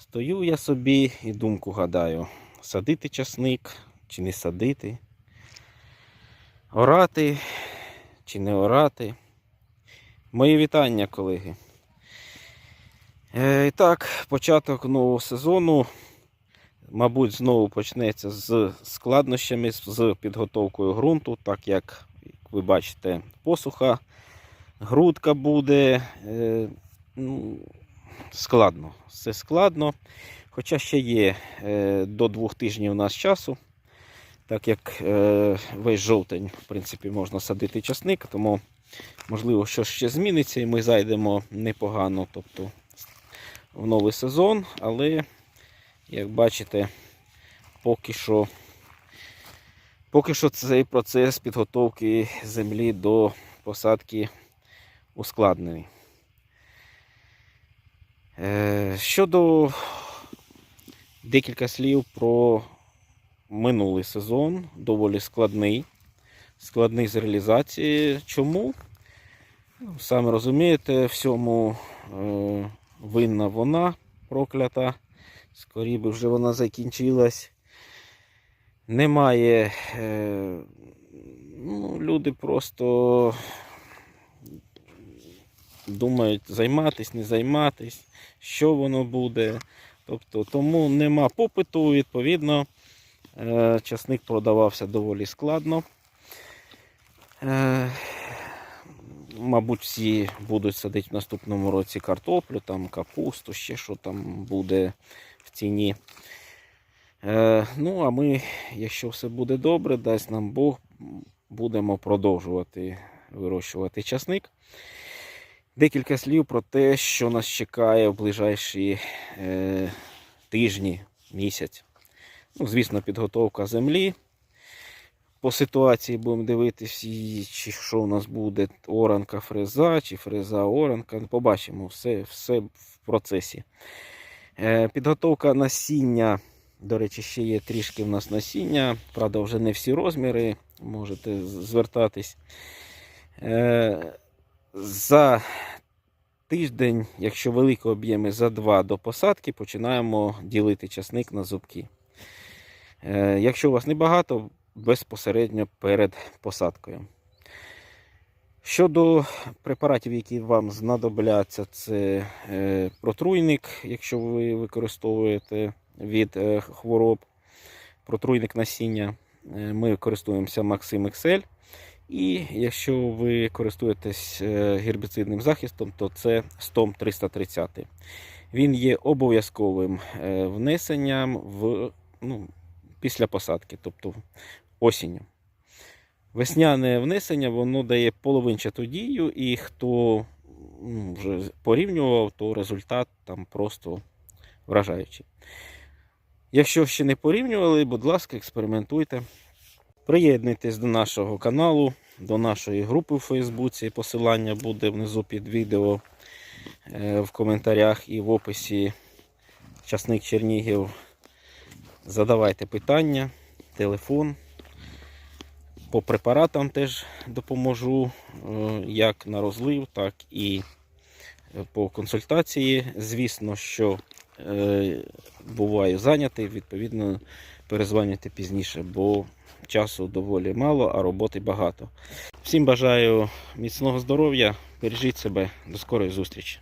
Стою я собі і думку гадаю, садити часник чи не садити, орати чи не орати. Мої вітання, колеги. Е, І так, початок нового сезону, мабуть, знову почнеться з складнощами, з підготовкою ґрунту, так як, як ви бачите, посуха, грудка буде. Е, ну, складно. Все складно. Хоча ще є е, до двох тижнів у нас часу, так як е, весь жовтень, в принципі, можна садити часник, тому можливо, що ще зміниться, і ми зайдемо непогано, тобто в новий сезон, але, як бачите, поки що, поки що цей процес підготовки землі до посадки ускладнений. Е, Щодо декілька слів про минулий сезон, доволі складний. Складний з реалізації. Чому? Ну, Саме розумієте, всьому е, винна вона проклята. Скорі би вже вона закінчилась. Немає. Е, ну, люди просто думають займатись, не займатись, що воно буде. Тобто, тому нема попиту, відповідно, е, часник продавався доволі складно. Е, Мабуть, всі будуть садити в наступному році картоплю, там капусту, ще що там буде в ціні. Е, ну, а ми, якщо все буде добре, дасть нам Бог, будемо продовжувати вирощувати часник. Декілька слів про те, що нас чекає в ближайші е, тижні, місяць. Ну, звісно, підготовка землі. По ситуації будемо дивитися, чи що у нас буде оранка фреза, чи фреза оранка. Побачимо все, все в процесі. Е, підготовка насіння. До речі, ще є трішки в нас насіння. Правда, вже не всі розміри. Можете звертатись. Е, за тиждень, якщо великі об'єми за два до посадки, починаємо ділити часник на зубки. Е, Якщо у вас небагато, безпосередньо перед посадкою. Щодо препаратів, які вам знадобляться, це е, протруйник, якщо ви використовуєте від е, хвороб, протруйник насіння. Ми користуємося Maxim XL. І якщо ви користуєтесь е, гербіцидним захистом, то це Стом 330. Він є обов'язковим е, внесенням в, ну, після посадки, тобто осінню. Весняне внесення воно дає половинчату дію, і хто ну, вже порівнював, то результат там просто вражаючий. Якщо ще не порівнювали, будь ласка, експериментуйте. Приєднуйтесь до нашого каналу, до нашої групи у Фейсбуці. Посилання буде внизу під відео е, в коментарях і в описі Часник Чернігів. Задавайте питання, телефон. По препаратам теж допоможу, е, як на розлив, так і е, по консультації. Звісно, що буваю зайнятий, відповідно, перезвонюйте пізніше, бо часу доволі мало, а роботи багато. Всім бажаю міцного здоров'я, бережіть себе, до скорої зустрічі.